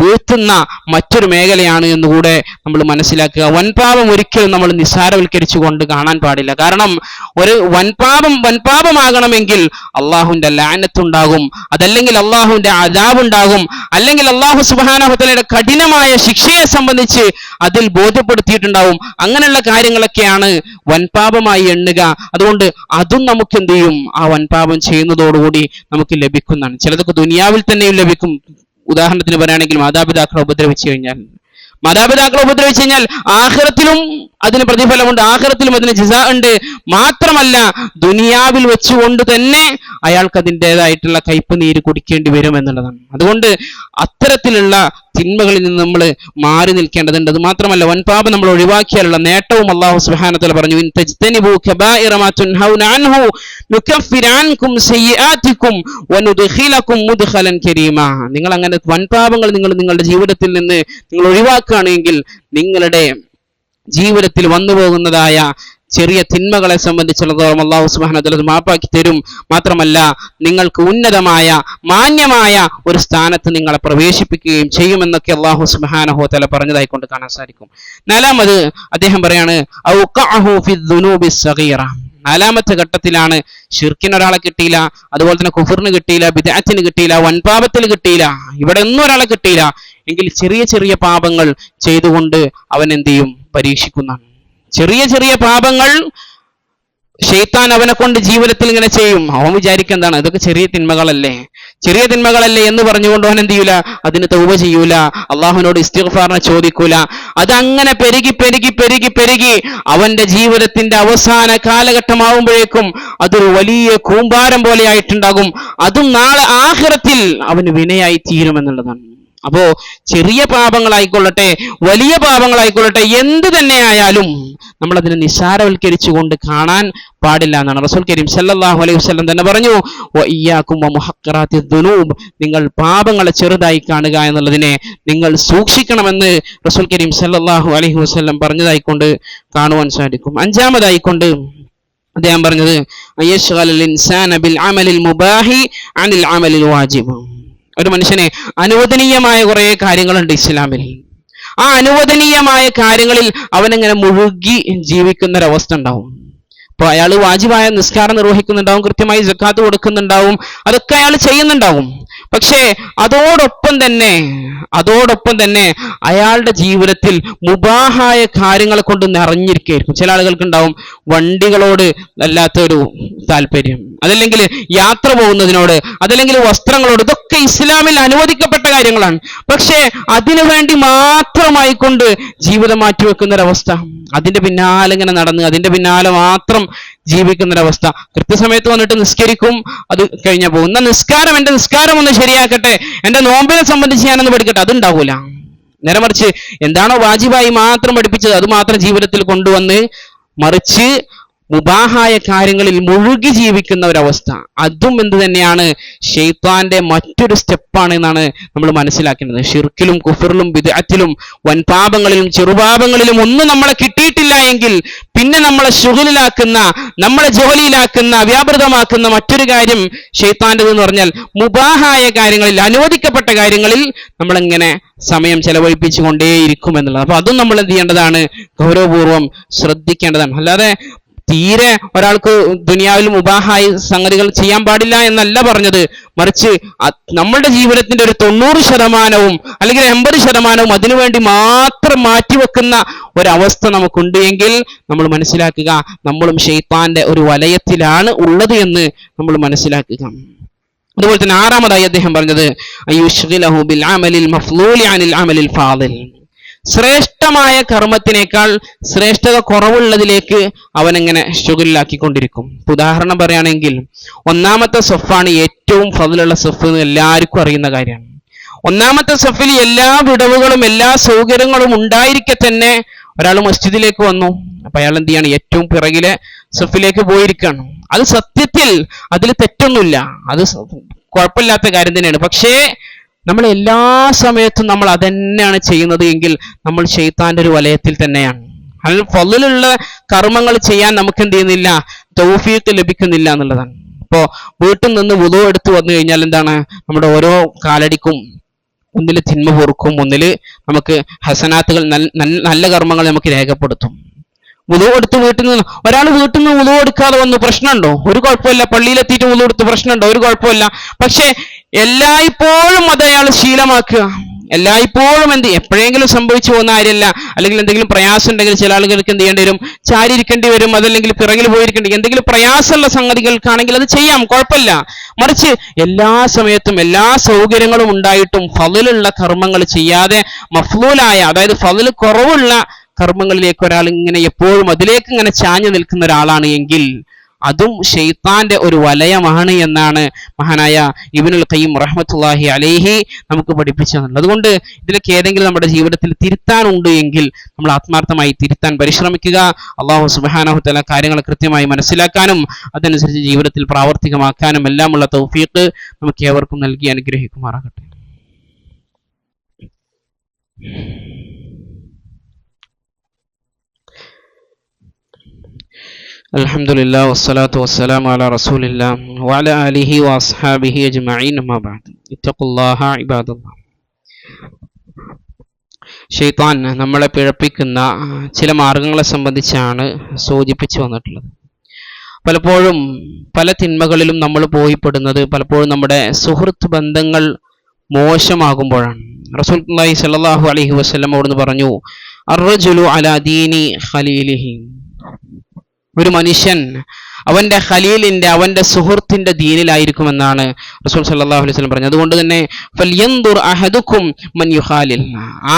വീഴ്ത്തുന്ന മറ്റൊരു മേഖലയാണ് എന്നുകൂടെ നമ്മൾ മനസ്സിലാക്കുക. വൻപാപം ഒരിക്കലും നമ്മൾ നിസ്സാരവൽക്കരിച്ചു കൊണ്ട് കാണാൻ പാടില്ല. കാരണം ഒരു വൻപാപം വൻപാപമാകണമെങ്കിൽ അള്ളാഹുവിന്റെ ലാനത്തുണ്ടാകും. അതല്ലെങ്കിൽ അള്ളാഹുവിന്റെ അതാബുണ്ടാകും അല്ലെങ്കിൽ അള്ളാഹു സുബാനഹുത്തലയുടെ കഠിനമായ ശിക്ഷയെ സംബന്ധിച്ച് അതിൽ ബോധ്യപ്പെടുത്തിയിട്ടുണ്ടാവും. അങ്ങനെയുള്ള കാര്യങ്ങളൊക്കെയാണ് വൻപാപമായി എണ്ണുക. അതുകൊണ്ട് അതും നമുക്ക് എന്ത് ചെയ്യും ആ വൻപാപം ചെയ്യുന്നതോടുകൂടി നമുക്ക് ലഭിക്കുന്നതാണ്. ചിലതൊക്കെ ദുനിയാവിൽ തന്നെയും ലഭിക്കും. ഉദാഹരണത്തിന് പറയുകയാണെങ്കിൽ മാതാപിതാക്കളെ ഉപദ്രവിച്ചു കഴിഞ്ഞാൽ. മാതാപിതാക്കളെ ഉപദ്രവിച്ചു കഴിഞ്ഞാൽ ആഹ്റത്തിലും അതിന് പ്രതിഫലമുണ്ട്. ആഹ്റത്തിലും അതിന് ജിസ ഉണ്ട്. മാത്രമല്ല ദുനിയാവിൽ വെച്ചുകൊണ്ട് തന്നെ അയാൾക്ക് അതിന്റെതായിട്ടുള്ള കയ്പ് നീര് കുടിക്കേണ്ടി വരും എന്നുള്ളതാണ്. അതുകൊണ്ട് അത്തരത്തിലുള്ള തിന്മകളിൽ നിന്ന് നമ്മൾ മാറി നിൽക്കേണ്ടതുണ്ട്. അത് മാത്രമല്ല വൻപാപം നമ്മൾ ഒഴിവാക്കിയാലുള്ള നേട്ടവും അള്ളാഹു സുബ്ഹാനഹു പറഞ്ഞു നിങ്ങൾ അങ്ങനെ വൻപാപങ്ങൾ നിങ്ങൾ നിങ്ങളുടെ ജീവിതത്തിൽ നിന്ന് നിങ്ങൾ ഒഴിവാക്കുകയാണെങ്കിൽ നിങ്ങളുടെ ജീവിതത്തിൽ വന്നു പോകുന്നതായ ചെറിയ തിന്മകളെ സംബന്ധിച്ചിടത്തോളം അള്ളാഹു സുബാന മാപ്പാക്കി തരും. മാത്രമല്ല നിങ്ങൾക്ക് ഉന്നതമായ മാന്യമായ ഒരു സ്ഥാനത്ത് നിങ്ങളെ പ്രവേശിപ്പിക്കുകയും ചെയ്യുമെന്നൊക്കെ അള്ളാഹു സുബാനഹു തല പറഞ്ഞതായി കൊണ്ട് കാണാൻ സാധിക്കും. നാലാമത് അദ്ദേഹം പറയാണ് നാലാമത്തെ ഘട്ടത്തിലാണ് ഷിർക്കിന് ഒരാളെ കിട്ടിയില്ല അതുപോലെ തന്നെ കുഫറിന് കിട്ടിയില്ല ബിദാറ്റിന് കിട്ടിയില്ല വൻപാപത്തിന് കിട്ടിയില്ല ഇവിടെ ഒന്നും ഒരാളെ കിട്ടിയില്ല. എങ്കിൽ ചെറിയ ചെറിയ പാപങ്ങൾ ചെയ്തുകൊണ്ട് അവൻ എന്ത് ചെയ്യും? പരീക്ഷിക്കുന്നതാണ്. ചെറിയ ചെറിയ പാപങ്ങൾ ഷെയ്ത്താൻ അവനെ കൊണ്ട് ജീവിതത്തിൽ ഇങ്ങനെ ചെയ്യും. അവൻ വിചാരിക്കുക എന്താണ്? ഇതൊക്കെ ചെറിയ തിന്മകളല്ലേ? ചെറിയ തിന്മകളല്ലേ എന്ന് പറഞ്ഞുകൊണ്ട് അവൻ എന്ത് ചെയ്യൂല? അതിന് തൗവ ചെയ്യൂല. അള്ളാഹുവിനോട് ഇസ്തിഫാറിനെ ചോദിക്കൂല. അതങ്ങനെ പെരുകി പെരുകി പെരുകി പെരുകി അവന്റെ ജീവിതത്തിന്റെ അവസാന കാലഘട്ടമാവുമ്പോഴേക്കും അതൊരു വലിയ കൂമ്പാരം പോലെ ആയിട്ടുണ്ടാകും. അതും നാളെ ആഖിറത്തിൽ അവന് വിനയായി തീരുമെന്നുള്ളതാണ്. അപ്പോ ചെറിയ പാപങ്ങളായിക്കൊള്ളട്ടെ വലിയ പാപങ്ങളായിക്കൊള്ളട്ടെ എന്ത് തന്നെയായാലും നമ്മൾ അതിനെ നിസ്സാരവൽക്കരിച്ചുകൊണ്ട് കാണാൻ പാടില്ല എന്നാണ് റസൂൽ കരീം സല്ലല്ലാഹു അലൈഹി വസല്ലം തന്നെ പറഞ്ഞു നിങ്ങൾ പാപങ്ങളെ ചെറുതായി കാണുക എന്നുള്ളതിനെ നിങ്ങൾ സൂക്ഷിക്കണമെന്ന് റസൂൽ കരീം സല്ലല്ലാഹു അലൈഹി വസല്ലം പറഞ്ഞതായിക്കൊണ്ട് കാണുവാൻ സാധിക്കും. അഞ്ചാമതായിക്കൊണ്ട് അദ്ദേഹം പറഞ്ഞത് ബിൽ അമലിൽ മുബാഹി അനിൽ അമലിൽ വാജിബ്. ഒരു മനുഷ്യനെ അനുവദനീയമായ കുറെ കാര്യങ്ങളുണ്ട് ഇസ്ലാമിൽ. ആ അനുവദനീയമായ കാര്യങ്ങളിൽ അവനെങ്ങനെ മുഴുകി ജീവിക്കുന്ന ഒരവസ്ഥ ഉണ്ടാവും. ഇപ്പൊ അയാൾ വാജിബായ നിസ്കാരം നിർവഹിക്കുന്നുണ്ടാവും കൃത്യമായി ജക്കാത്ത് കൊടുക്കുന്നുണ്ടാവും അതൊക്കെ അയാൾ ചെയ്യുന്നുണ്ടാവും. പക്ഷേ അതോടൊപ്പം തന്നെ അതോടൊപ്പം തന്നെ അയാളുടെ ജീവിതത്തിൽ മുബാഹായ കാര്യങ്ങളെ കൊണ്ട് നിറഞ്ഞിരിക്കുകയായിരിക്കും. ചില ആളുകൾക്ക് ഉണ്ടാവും വണ്ടികളോട് അല്ലാത്തൊരു താല്പര്യം. അതല്ലെങ്കിൽ യാത്ര പോകുന്നതിനോട് അതല്ലെങ്കിൽ വസ്ത്രങ്ങളോട് ഇതൊക്കെ ഇസ്ലാമിൽ അനുവദിക്കപ്പെട്ട കാര്യങ്ങളാണ്. പക്ഷേ അതിനു വേണ്ടി മാത്രമായി കൊണ്ട് ജീവിതം മാറ്റിവെക്കുന്ന ഒരവസ്ഥ അതിന്റെ പിന്നാലെ ഇങ്ങനെ നടന്ന് അതിന്റെ പിന്നാലെ മാത്രം ജീവിക്കുന്ന ഒരവസ്ഥ കൃത്യസമയത്ത് വന്നിട്ട് നിസ്കരിക്കും അത് കഴിഞ്ഞാൽ പോകും. എന്നാൽ നിസ്കാരം എന്റെ നിസ്കാരം ഒന്ന് ശരിയാക്കട്ടെ. എന്റെ നോമ്പിനെ സംബന്ധിച്ച് ഞാനൊന്ന് പഠിക്കട്ടെ. അതുണ്ടാവൂല. നേരെ മറിച്ച് എന്താണോ വാജിബായി മാത്രം പഠിപ്പിച്ചത് അത് മാത്രം ജീവിതത്തിൽ കൊണ്ടുവന്ന് മറിച്ച് മുബാഹായ കാര്യങ്ങളിൽ മുഴുകി ജീവിക്കുന്ന ഒരവസ്ഥ. അതും എന്ത് തന്നെയാണ്? ഷെയ്ത്താന്റെ മറ്റൊരു സ്റ്റെപ്പാണ് എന്നാണ് നമ്മൾ മനസ്സിലാക്കേണ്ടത് ഷിർക്കിലും കുഫറിലും ബിദഅത്തിലും വൻപാപങ്ങളിലും ചെറുപാപങ്ങളിലും ഒന്നും നമ്മളെ കിട്ടിയിട്ടില്ല എങ്കിൽ പിന്നെ നമ്മളെ ശുഹലിലാക്കുന്ന നമ്മളെ ജോലിയിലാക്കുന്ന വ്യാപൃതമാക്കുന്ന മറ്റൊരു കാര്യം ഷെയ്ത്താന്റെത് എന്ന് പറഞ്ഞാൽ മുബാഹായ കാര്യങ്ങളിൽ അനുവദിക്കപ്പെട്ട കാര്യങ്ങളിൽ നമ്മളിങ്ങനെ സമയം ചെലവഴിപ്പിച്ചു കൊണ്ടേയിരിക്കും എന്നുള്ളത്. അപ്പൊ അതും നമ്മൾ എന്ത് ചെയ്യേണ്ടതാണ്? ഗൗരവപൂർവം ശ്രദ്ധിക്കേണ്ടതാണ്. അല്ലാതെ തീരെ ഒരാൾക്ക് ദുനിയാവിൽ മുബാഹായി സംഗതികൾ ചെയ്യാൻ പാടില്ല എന്നല്ല പറഞ്ഞത്. മറിച്ച് നമ്മളുടെ ജീവിതത്തിന്റെ ഒരു തൊണ്ണൂറ് ശതമാനവും അല്ലെങ്കിൽ എൺപത് ശതമാനവും അതിനുവേണ്ടി മാത്രം മാറ്റിവെക്കുന്ന ഒരവസ്ഥ നമുക്കുണ്ട് എങ്കിൽ നമ്മൾ മനസ്സിലാക്കുക നമ്മളും ഷെയ്ത്താന്റെ ഒരു വലയത്തിലാണ് ഉള്ളത് എന്ന് നമ്മൾ മനസ്സിലാക്കുക. അതുപോലെ തന്നെ ആറാമതായി അദ്ദേഹം പറഞ്ഞത് അമലിൽ മഫ്ലൂലി അനിൽ അമലിൽ ഫാദിൽ. ശ്രേഷ്ഠമായ കർമ്മത്തിനേക്കാൾ ശ്രേഷ്ഠത കുറവുള്ളതിലേക്ക് അവൻ എങ്ങനെ ശുഗലിലാക്കിക്കൊണ്ടിരിക്കും ഇപ്പൊ ഉദാഹരണം പറയുകയാണെങ്കിൽ ഒന്നാമത്തെ സഫാണ് ഏറ്റവും ഫതിലുള്ള സഫ് എന്ന് എല്ലാവർക്കും അറിയുന്ന കാര്യമാണ്. ഒന്നാമത്തെ സഫിൽ എല്ലാ വിടവുകളും എല്ലാ സൗകര്യങ്ങളും ഉണ്ടായിരിക്കെ തന്നെ ഒരാൾ മസ്ജിദിലേക്ക് വന്നു. അപ്പൊ അയാൾ എന്ത് ചെയ്യാണ്? ഏറ്റവും പിറകിലെ സഫിലേക്ക് പോയിരിക്കുകയാണ് അത് സത്യത്തിൽ അതിൽ തെറ്റൊന്നുമില്ല. അത് കുഴപ്പമില്ലാത്ത കാര്യം തന്നെയാണ്. പക്ഷേ നമ്മൾ എല്ലാ സമയത്തും നമ്മൾ അതന്നെയാണ് ചെയ്യുന്നത് എങ്കിൽ നമ്മൾ ഷെയ്ത്താന്റെ ഒരു വലയത്തിൽ തന്നെയാണ്. അതിൽ ഫലിലുള്ള കർമ്മങ്ങൾ ചെയ്യാൻ നമുക്ക് എന്ത് ചെയ്യുന്നില്ല? തൗഫീക്ക് ലഭിക്കുന്നില്ല എന്നുള്ളതാണ്. ഇപ്പോ വീട്ടിൽ നിന്ന് വുളു എടുത്ത് വന്നു കഴിഞ്ഞാൽ എന്താണ്? നമ്മുടെ ഓരോ കാലടിക്കും ഒന്നിൽ തിന്മ പൊറുക്കും ഒന്നിൽ നമുക്ക് ഹസനാത്തുകൾ നല്ല- കർമ്മങ്ങൾ നമുക്ക് രേഖപ്പെടുത്തും. വുളു എടുത്ത് വീട്ടിൽ നിന്ന് ഒരാൾ വീട്ടിൽ നിന്ന് വുളു എടുക്കാതെ വന്നു പ്രശ്നമുണ്ടോ? ഒരു കുഴപ്പമില്ല. പള്ളിയിലെത്തിയിട്ട് വുളു എടുത്ത് പ്രശ്നമുണ്ടോ? ഒരു കുഴപ്പമില്ല. പക്ഷേ എല്ലായ്പ്പോഴും അത് അയാൾ ശീലമാക്കുക. എല്ലായ്പ്പോഴും എന്ത് എപ്പോഴെങ്കിലും സംഭവിച്ചു പോകുന്ന കാര്യമല്ല. അല്ലെങ്കിൽ എന്തെങ്കിലും പ്രയാസം ഉണ്ടെങ്കിൽ ചില ആളുകൾക്ക് എന്ത് ചെയ്യേണ്ടി വരും? ചാരിയിരിക്കേണ്ടി വരും. അതല്ലെങ്കിൽ പിറകിൽ പോയിരിക്കേണ്ടി എന്തെങ്കിലും പ്രയാസമുള്ള സംഗതികൾക്കാണെങ്കിൽ അത് ചെയ്യാം. കുഴപ്പമില്ല. മറിച്ച് എല്ലാ സമയത്തും എല്ലാ സൗകര്യങ്ങളും ഉണ്ടായിട്ടും ഫതിലുള്ള കർമ്മങ്ങൾ ചെയ്യാതെ മഫ്ലൂലായ അതായത് ഫതിൽ കുറവുള്ള കർമ്മങ്ങളിലേക്ക് ഒരാൾ ഇങ്ങനെ എപ്പോഴും അതിലേക്ക് ഇങ്ങനെ ചാഞ്ഞു നിൽക്കുന്ന ഒരാളാണ് എങ്കിൽ അതും ഷെയ്ത്താന്റെ ഒരു വലയമാണ് എന്നാണ് മഹാനായ ഇബിനുൽ ഖയ്യിം റഹ്മത്തുല്ലാഹി അലേഹി നമുക്ക് പഠിപ്പിച്ചു തന്നിട്ടുണ്ട് അതുകൊണ്ട് ഇതിലൊക്കെ ഏതെങ്കിലും നമ്മുടെ ജീവിതത്തിൽ തിരുത്താനുണ്ട് എങ്കിൽ നമ്മൾ ആത്മാർത്ഥമായി തിരുത്താൻ പരിശ്രമിക്കുക. അള്ളാഹു സുബ്ഹാനഹു തല കാര്യങ്ങൾ കൃത്യമായി മനസ്സിലാക്കാനും അതനുസരിച്ച് ജീവിതത്തിൽ പ്രാവർത്തികമാക്കാനും എല്ലാമുള്ള തൗഫീഖ് നമുക്ക് ഏവർക്കും നൽകി അനുഗ്രഹിക്കുമാറാകട്ടെ. അലഹമുല്ല വസ്സലാത്തു വസ്സലാം അല റസൂലില്ല വല അലിഹി വാസ്ഹാബിഹി അജ്മഈൻ അമ്മാബാദ് ഇത്തഖുല്ലാഹ ഇബാദുല്ലാ. ഷെയ്ത്താൻ നമ്മളെ പിഴപ്പിക്കുന്ന ചില മാർഗങ്ങളെ സംബന്ധിച്ചാണ് സൂചിപ്പിച്ചു വന്നിട്ടുള്ളത്. പലപ്പോഴും പല തിന്മകളിലും നമ്മൾ പോയിപ്പെടുന്നത് പലപ്പോഴും നമ്മുടെ സുഹൃത്ത് ബന്ധങ്ങൾ മോശമാകുമ്പോഴാണ്. റസൂൽ സല്ലാഹു അലഹി വസ്ലം അവിടുന്ന് പറഞ്ഞു അറുജുലു അലാദീനി ഖലീലിഹി. ഒരു മനുഷ്യൻ അവന്റെ ഖലീലിന്റെ അവന്റെ സുഹൃത്തിന്റെ ദീനിലായിരിക്കുമെന്നാണ് റസൂൽ സല്ലല്ലാഹു അലൈഹി വസല്ലം പറഞ്ഞത്. അതുകൊണ്ട് തന്നെ ഫല്യന്തുർ അഹദുക്കും മൻ യുഖാലിൽ.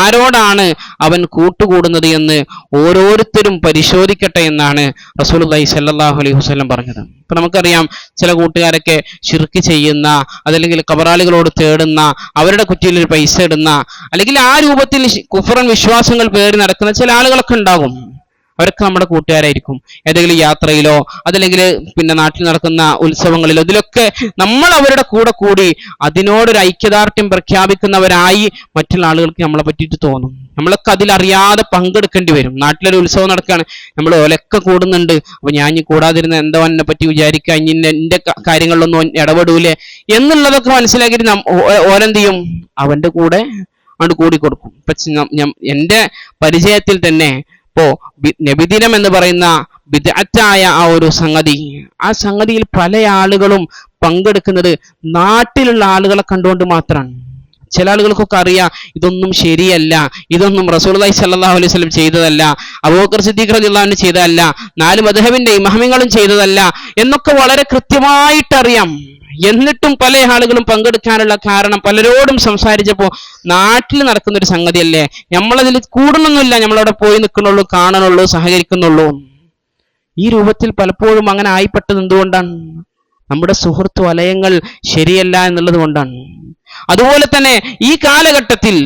ആരോടാണ് അവൻ കൂട്ടുകൂടുന്നത് എന്ന് ഓരോരുത്തരും പരിശോധിക്കട്ടെ എന്നാണ് റസൂൽ സല്ലല്ലാഹു അലൈഹി വസ്ലം പറഞ്ഞത്. ഇപ്പൊ നമുക്കറിയാം ചില കൂട്ടുകാരൊക്കെ ശിർക്ക് ചെയ്യുന്ന അതല്ലെങ്കിൽ കബറാളികളോട് തേടുന്ന അവരുടെ കുറ്റിയിൽ പൈസ ഇടുന്ന അല്ലെങ്കിൽ ആ രൂപത്തിൽ കുഫറൻ വിശ്വാസങ്ങൾ പേറി നടക്കുന്ന ചില ആളുകളൊക്കെ ഉണ്ടാകും. അവരൊക്കെ നമ്മുടെ കൂട്ടുകാരായിരിക്കും. ഏതെങ്കിലും യാത്രയിലോ അതല്ലെങ്കിൽ പിന്നെ നാട്ടിൽ നടക്കുന്ന ഉത്സവങ്ങളിലോ ഇതിലൊക്കെ നമ്മൾ അവരുടെ കൂടെ കൂടി അതിനോടൊരു ഐക്യദാർഢ്യം പ്രഖ്യാപിക്കുന്നവരായി മറ്റുള്ള ആളുകൾക്ക് നമ്മളെ പറ്റിയിട്ട് തോന്നും. നമ്മളൊക്കെ അതിലറിയാതെ പങ്കെടുക്കേണ്ടി വരും. നാട്ടിലൊരു ഉത്സവം നടക്കുകയാണ്. നമ്മൾ ഓലൊക്കെ കൂടുന്നുണ്ട്. അപ്പൊ ഞാൻ കൂടാതിരുന്ന എന്തോ എന്നെ പറ്റി വിചാരിക്കുക. ഇനി എന്റെ- കാര്യങ്ങളിലൊന്നും ഇടപെടൂലേ എന്നുള്ളതൊക്കെ മനസ്സിലാക്കിയിട്ട് ഓരെന്ത് ചെയ്യും അവന്റെ കൂടെ അങ്ങോട്ട് കൂടിക്കൊടുക്കും. ഇപ്പൊ ചി- എന്റെ പരിചയത്തിൽ തന്നെ ഇപ്പോ ബി- നബിദിനം എന്ന് പറയുന്ന വിദഗ്ധായ ആ ഒരു സംഗതി. ആ സംഗതിയിൽ പല ആളുകളും പങ്കെടുക്കുന്നത് നാട്ടിലുള്ള ആളുകളെ കണ്ടുകൊണ്ട് മാത്രമാണ്. ചില ആളുകൾക്കൊക്കെ അറിയാം ഇതൊന്നും ശരിയല്ല ഇതൊന്നും റസൂലുള്ളാഹി സ്വല്ലല്ലാഹു അലൈഹി വസല്ലം ചെയ്തതല്ല അബൂബക്കർ സിദ്ദീഖ് അൻഹു ചെയ്തതല്ല നാല് മദ്ഹബിന്റെ ഇമാമിങ്ങളും ചെയ്തതല്ല എന്നൊക്കെ വളരെ കൃത്യമായിട്ട് അറിയാം എന്നിട്ടും പല ആളുകളും പങ്കെടുക്കാനുള്ള കാരണം പലരോടും സംസാരിച്ചപ്പോ നാട്ടിൽ നടക്കുന്ന ഒരു സംഗതിയല്ലേ? നമ്മളതിൽ കൂടണമെന്നില്ല നമ്മളവിടെ പോയി നിൽക്കണുള്ളൂ കാണണുള്ളൂ സഹകരിക്കുന്നുള്ളൂ. ഈ രൂപത്തിൽ പലപ്പോഴും അങ്ങനെ ആയിപ്പെട്ടത് എന്തുകൊണ്ടാണ്? നമ്മുടെ സുഹൃത്ത് വലയങ്ങൾ ശരിയല്ല എന്നുള്ളത് കൊണ്ടാണ്. അതുപോലെ തന്നെ ഈ കാലഘട്ടത്തിൽ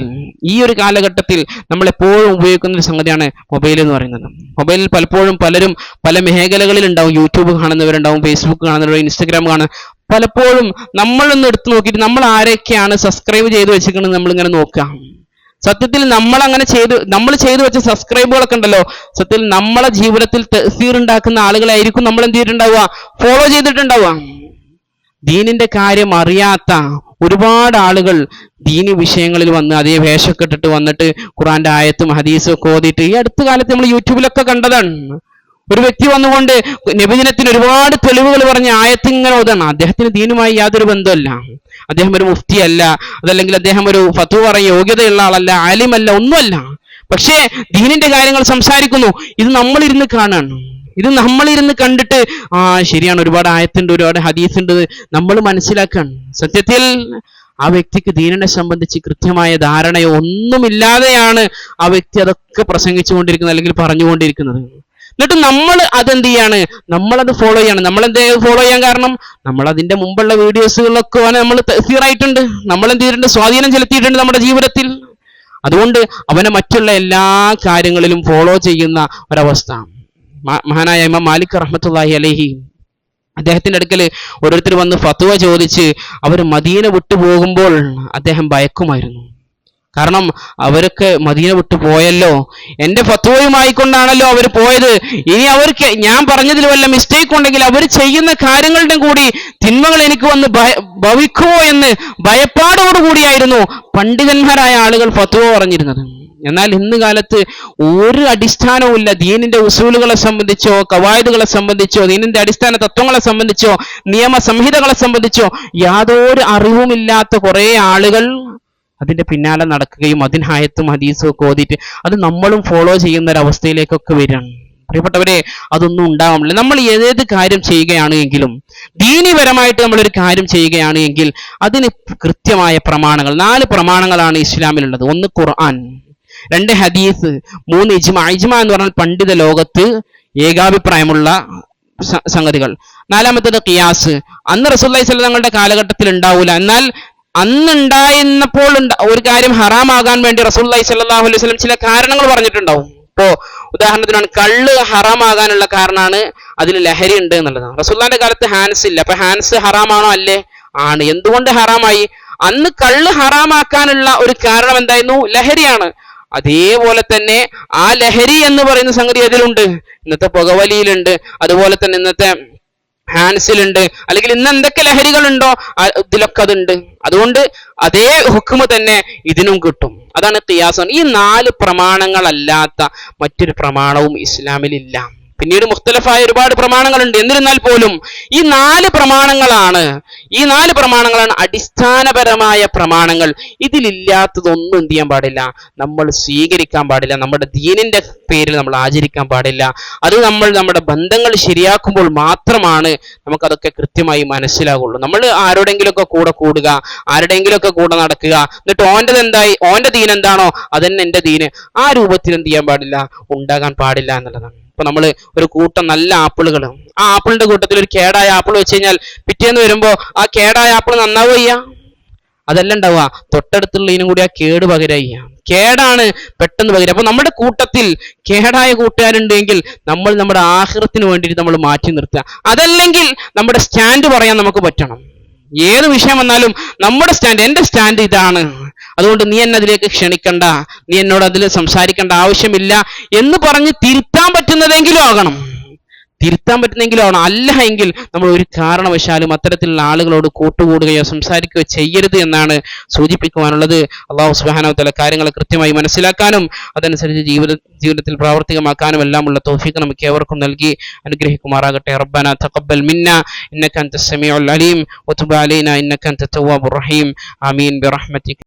ഈ ഒരു കാലഘട്ടത്തിൽ നമ്മൾ എപ്പോഴും ഉപയോഗിക്കുന്ന ഒരു സംഗതിയാണ് മൊബൈൽ എന്ന് പറയുന്നത്. മൊബൈലിൽ പലപ്പോഴും പലരും പല മേഖലകളിൽ ഉണ്ടാവും. യൂട്യൂബ് കാണുന്നവരുണ്ടാവും ഫേസ്ബുക്ക് കാണുന്നവരുണ്ടാവും ഇൻസ്റ്റഗ്രാം കാണുന്ന പലപ്പോഴും നമ്മളൊന്ന് എടുത്തു നോക്കിയിട്ട് നമ്മൾ ആരൊക്കെയാണ് സബ്സ്ക്രൈബ് ചെയ്ത് വെച്ചിരിക്കുന്നത് നമ്മൾ ഇങ്ങനെ നോക്കാം സത്യത്തിൽ നമ്മൾ അങ്ങനെ ചെയ്ത് നമ്മൾ ചെയ്തു വെച്ച സബ്സ്ക്രൈബുകളൊക്കെ ഉണ്ടല്ലോ. സത്യത്തിൽ നമ്മളെ ജീവിതത്തിൽ തഹസീർ ഉണ്ടാക്കുന്ന ആളുകളായിരിക്കും നമ്മൾ എന്ത് ചെയ്തിട്ടുണ്ടാവുക? ഫോളോ ചെയ്തിട്ടുണ്ടാവുക. ദീനിന്റെ കാര്യം അറിയാത്ത ഒരുപാട് ആളുകൾ ദീനി വിഷയങ്ങളിൽ വന്ന് അതേ വേഷമൊക്കെ ഇട്ടിട്ട് വന്നിട്ട് ഖുറാന്റെ ആയത്തും ഹദീസും ഒക്കെ ഓതിയിട്ട് ഈ അടുത്ത കാലത്ത് നമ്മൾ യൂട്യൂബിലൊക്കെ കണ്ടതാണ്. ഒരു വ്യക്തി വന്നുകൊണ്ട് നബിദിനത്തിന് ഒരുപാട് തെളിവുകൾ പറഞ്ഞ ആയത്ത് ഇങ്ങനെ ഓതാണ്. അദ്ദേഹത്തിന് ദീനുമായി യാതൊരു ബന്ധമല്ല അദ്ദേഹം ഒരു മുഫ്തി അല്ല അതല്ലെങ്കിൽ അദ്ദേഹം ഒരു ഫത്തു പറഞ്ഞ യോഗ്യതയുള്ള ആളല്ല ആലിമല്ല ഒന്നുമല്ല. പക്ഷേ ദീനിന്റെ കാര്യങ്ങൾ സംസാരിക്കുന്നു. ഇത് നമ്മളിരുന്ന് കാണാണ്. ഇത് നമ്മളിരുന്ന് കണ്ടിട്ട് ആ ശരിയാണ് ഒരുപാട് ആയത്തുണ്ട് ഒരുപാട് ഹദീസുണ്ട് നമ്മൾ മനസ്സിലാക്കണം. സത്യത്തിൽ ആ വ്യക്തിക്ക് ദീനനെ സംബന്ധിച്ച് കൃത്യമായ ധാരണയോ ഒന്നുമില്ലാതെയാണ് ആ വ്യക്തി അതൊക്കെ പ്രസംഗിച്ചുകൊണ്ടിരിക്കുന്നത് അല്ലെങ്കിൽ പറഞ്ഞുകൊണ്ടിരിക്കുന്നത്. എന്നിട്ട് നമ്മൾ അതെന്ത് ചെയ്യാണ്? നമ്മളത് ഫോളോ ചെയ്യാണ്. നമ്മൾ എന്ത് ഫോളോ ചെയ്യാൻ കാരണം നമ്മൾ അതിന്റെ മുമ്പുള്ള വീഡിയോസുകളൊക്കെ നമ്മൾ തസീറായിട്ടുണ്ട് നമ്മൾ എന്ത് ചെയ്തിട്ടുണ്ട്? സ്വാധീനം ചെലുത്തിയിട്ടുണ്ട് നമ്മുടെ ജീവിതത്തിൽ. അതുകൊണ്ട് അവനെ മറ്റുള്ള എല്ലാ കാര്യങ്ങളിലും ഫോളോ ചെയ്യുന്ന ഒരവസ്ഥ. മഹാനായ ഇമാം മാലിക് റഹ്മത്തുള്ളാഹി അലൈഹി അദ്ദേഹത്തിന്റെ അടുക്കൽ ഓരോരുത്തർ വന്ന് ഫത്വ ചോദിച്ച് അവർ മദീന വിട്ടു പോകുമ്പോൾ അദ്ദേഹം ഭയക്കുമായിരുന്നു. കാരണം അവരൊക്കെ മദീന വിട്ടു പോയല്ലോ. എന്റെ ഫത്വയുമായി കൊണ്ടാണല്ലോ അവർ പോയത്. ഇനി അവർക്ക് ഞാൻ പറഞ്ഞതിൽ വല്ല മിസ്റ്റേക്ക് ഉണ്ടെങ്കിൽ അവർ ചെയ്യുന്ന കാര്യങ്ങളുടെ കൂടി തിന്മകൾ എനിക്ക് വന്ന് ഭവിക്കുമോ എന്ന് ഭയപ്പാടോടുകൂടിയായിരുന്നു പണ്ഡിതന്മാരായ ആളുകൾ ഫത്വ പറഞ്ഞിരുന്നത്. എന്നാൽ ഇന്ന് കാലത്ത് ഒരു അടിസ്ഥാനവുമില്ല. ദീനിന്റെ ഉസൂലുകളെ സംബന്ധിച്ചോ കവായതുകളെ സംബന്ധിച്ചോ ദീനിന്റെ അടിസ്ഥാന തത്വങ്ങളെ സംബന്ധിച്ചോ നിയമ സംഹിതകളെ സംബന്ധിച്ചോ യാതൊരു അറിവുമില്ലാത്ത കുറെ ആളുകൾ അതിന്റെ പിന്നാലെ നടക്കുകയും അതിനായത്തും ഹദീസും ഒക്കെ ഓതിയിട്ട് അത് നമ്മളും ഫോളോ ചെയ്യുന്ന ഒരു അവസ്ഥയിലേക്കൊക്കെ വരികയാണ് പ്രിയപ്പെട്ടവരെ അതൊന്നും ഉണ്ടാവാമില്ല നമ്മൾ ഏത് കാര്യം ചെയ്യുകയാണ് എങ്കിലും ദീനിപരമായിട്ട് നമ്മളൊരു കാര്യം ചെയ്യുകയാണ് എങ്കിൽ അതിന് കൃത്യമായ പ്രമാണങ്ങൾ നാല് പ്രമാണങ്ങളാണ് ഇസ്ലാമിലുള്ളത്. ഒന്ന് ഖുർആൻ. രണ്ട് ഹദീസ് മൂന്ന് ഇജ്മ. ഇജ്മ എന്ന് പറഞ്ഞാൽ പണ്ഡിത ലോകത്ത് ഏകാഭിപ്രായമുള്ള സംഗതികൾ. നാലാമത്തത് ഖിയാസ്. അന്ന് റസൂല്ലി തങ്ങളുടെ കാലഘട്ടത്തിൽ ഉണ്ടാവൂല. എന്നാൽ അന്നുണ്ടായിരുന്നപ്പോൾ ഒരു കാര്യം ഹറാമാകാൻ വേണ്ടി റസൂല്ലി സ്വല്ലല്ലാഹു അലൈഹി വസല്ലം ചില കാരണങ്ങൾ പറഞ്ഞിട്ടുണ്ടാവും. ഇപ്പോ ഉദാഹരണത്തിനാണ് കള്ള് ഹറാമാകാനുള്ള കാരണമാണ് അതിൽ ലഹരി ഉണ്ട് എന്നുള്ളതാണ്. റസൂല്ലാന്റെ കാലത്ത് ഹാൻസ് ഇല്ല. അപ്പൊ ഹാൻസ് ഹറാമാണോ അല്ലേ? ആണ്. എന്തുകൊണ്ട് ഹറാമായി? അന്ന് കള്ള് ഹറാമാക്കാനുള്ള ഒരു കാരണം എന്തായിരുന്നു? ലഹരിയാണ്. അതേപോലെ തന്നെ ആ ലഹരി എന്ന് പറയുന്ന സംഗതി അതിലുണ്ട്. ഇന്നത്തെ പുകവലിയിലുണ്ട്. അതുപോലെ തന്നെ ഇന്നത്തെ ഹാൻസിലുണ്ട്. അല്ലെങ്കിൽ ഇന്ന് എന്തൊക്കെ ലഹരികളുണ്ടോ ഇതിലൊക്കെ അതുണ്ട്. അതുകൊണ്ട് അതേ ഹുക്കുമ് തന്നെ ഇതിനും കിട്ടും. അതാണ് ഖിയാസം. ഈ നാല് പ്രമാണങ്ങളല്ലാത്ത മറ്റൊരു പ്രമാണവും ഇസ്ലാമിലില്ല. പിന്നീട് മുഖ്തലഫായ ഒരുപാട് പ്രമാണങ്ങളുണ്ട്. എന്നിരുന്നാൽ പോലും ഈ നാല് പ്രമാണങ്ങളാണ് ഈ നാല് പ്രമാണങ്ങളാണ് അടിസ്ഥാനപരമായ പ്രമാണങ്ങൾ. ഇതിലില്ലാത്തതൊന്നും എന്ത് ചെയ്യാൻ പാടില്ല. നമ്മൾ സ്വീകരിക്കാൻ പാടില്ല. നമ്മുടെ ദീനിന്റെ പേരിൽ നമ്മൾ ആചരിക്കാൻ പാടില്ല. അത് നമ്മൾ നമ്മുടെ ബന്ധങ്ങൾ ശരിയാക്കുമ്പോൾ മാത്രമാണ് നമുക്കതൊക്കെ കൃത്യമായി മനസ്സിലാകുള്ളൂ നമ്മൾ ആരോടെങ്കിലുമൊക്കെ കൂടെ കൂടുക ആരുടെയെങ്കിലുമൊക്കെ കൂടെ നടക്കുക. എന്നിട്ട് ഓന്റെത് എന്തായി ഓന്റെ ദീൻ എന്താണോ അതന്നെ എന്റെ ദീന്. ആ രൂപത്തിൽ എന്ത് ചെയ്യാൻ പാടില്ല? ഉണ്ടാകാൻ പാടില്ല എന്നുള്ളതാണ്. ഇപ്പൊ നമ്മൾ ഒരു കൂട്ടം നല്ല ആപ്പിളുകൾ ആ ആപ്പിളിന്റെ കൂട്ടത്തിൽ ഒരു കേടായ ആപ്പിൾ വെച്ച് കഴിഞ്ഞാൽ പിറ്റേന്ന് വരുമ്പോ ആ കേടായ ആപ്പിൾ നന്നാവോ ചെയ്യാ? അതല്ല ഉണ്ടാവുക. തൊട്ടടുത്തുള്ളതിനും കൂടി ആ കേട് പകരായി. കേടാണ് പെട്ടെന്ന് പകരം. അപ്പൊ നമ്മുടെ കൂട്ടത്തിൽ കേടായ കൂട്ടുകാരുണ്ടെങ്കിൽ നമ്മൾ നമ്മുടെ ആഹൃത്തിന് വേണ്ടിയിട്ട് നമ്മൾ മാറ്റി നിർത്തുക. അതല്ലെങ്കിൽ നമ്മുടെ സ്റ്റാൻഡ് പറയാൻ നമുക്ക് പറ്റണം. ഏത് വിഷയം വന്നാലും നമ്മുടെ സ്റ്റാൻഡ് എന്റെ സ്റ്റാൻഡ് ഇതാണ്. അതുകൊണ്ട് നീ എന്നെ അതിലേക്ക് ക്ഷണിക്കണ്ട. നീ എന്നോട് അതിൽ സംസാരിക്കേണ്ട ആവശ്യമില്ല എന്ന് പറഞ്ഞ് തിരുത്താൻ പറ്റുന്നതെങ്കിലും ആകണം. തിരുത്താൻ പറ്റുന്നെങ്കിലും ആവണം അല്ല എങ്കിൽ നമ്മൾ ഒരു കാരണവശാലും അത്തരത്തിലുള്ള ആളുകളോട് കൂട്ടുകൂടുകയോ സംസാരിക്കുകയോ ചെയ്യരുത് എന്നാണ് സൂചിപ്പിക്കുവാനുള്ളത്. അള്ളാഹു സുബാനവത്തല കാര്യങ്ങൾ കൃത്യമായി മനസ്സിലാക്കാനും അതനുസരിച്ച് ജീവിത ജീവിതത്തിൽ പ്രാവർത്തികമാക്കാനും എല്ലാം ഉള്ള തോഫിക്ക് നമുക്ക് ഏവർക്കും നൽകി അനുഗ്രഹിക്കുമാറാകട്ടെ. റബ്ബന തഖബ്ബൽ മിന്ന ഇന്നക അൻത അലീം വതുബ് അലൈന ഇന്നക അൻത തവ്വാബുർ റഹീം. ആമീൻ. ബിറഹ്മതിക